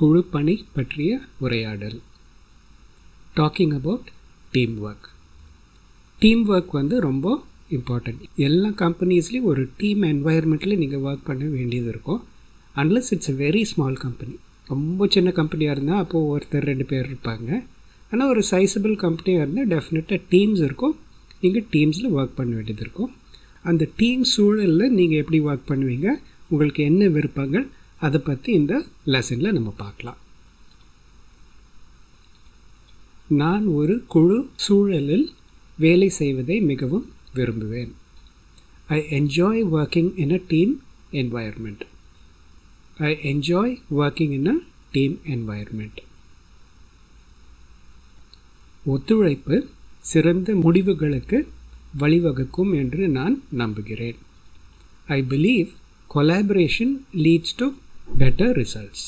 குழு பணி பற்றிய உரையாடல். Talking about team work team work வந்து ரொம்ப இம்பார்ட்டண்ட் எல்லா கம்பெனிஸ்லேயும் ஒரு டீம் என்வாயர்மெண்ட்டில் நீங்கள் ஒர்க் பண்ண வேண்டியது இருக்கும். Unless it's a very small company ரொம்ப சின்ன கம்பெனியாக இருந்தால் அப்போது ஒருத்தர் ரெண்டு பேர் இருப்பாங்க. ஆனால் ஒரு சைஸபிள் கம்பெனியாக இருந்தால் டெஃபினட்டாக டீம்ஸ் இருக்கும். நீங்கள் டீம்ஸில் ஒர்க் பண்ண வேண்டியது இருக்கும். அந்த டீம் சூழலில் நீங்கள் எப்படி ஒர்க் பண்ணுவீங்க? உங்களுக்கு என்ன விருப்பங்கள்? அதை பற்றி இந்த லெசனில் நம்ம பார்க்கலாம். நான் ஒரு குழு சூழலில் வேலை செய்வதை மிகவும் விரும்புவேன். I enjoy working in a team environment I enjoy working in a team environment ஒத்துழைப்பு சிறந்த முடிவுகளுக்கு வழிவகுக்கும் என்று நான் நம்புகிறேன். I believe collaboration leads to better results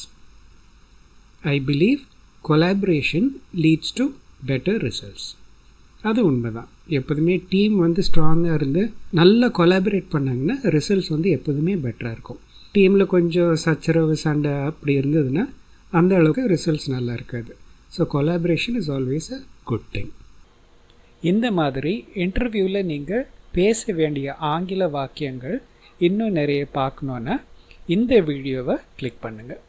I believe collaboration leads to better results அது உண்மைதான். எப்போதுமே டீம் வந்து ஸ்ட்ராங்காக இருந்து நல்லா கொலாபரேட் பண்ணாங்கன்னா ரிசல்ட்ஸ் வந்து எப்போதுமே பெட்டராக இருக்கும். டீமில் கொஞ்சம் சச்சரவு சண்டை அப்படி இருந்ததுன்னா அந்த அளவுக்கு ரிசல்ட்ஸ் நல்லா இருக்காது. So collaboration is always a good thing இந்த மாதிரி இன்டர்வியூவில் நீங்கள் பேச வேண்டிய ஆங்கில வாக்கியங்கள் இன்னும் நிறைய பார்க்கணுன்னா இந்த வீடியோவை கிளிக் பண்ணுங்கள்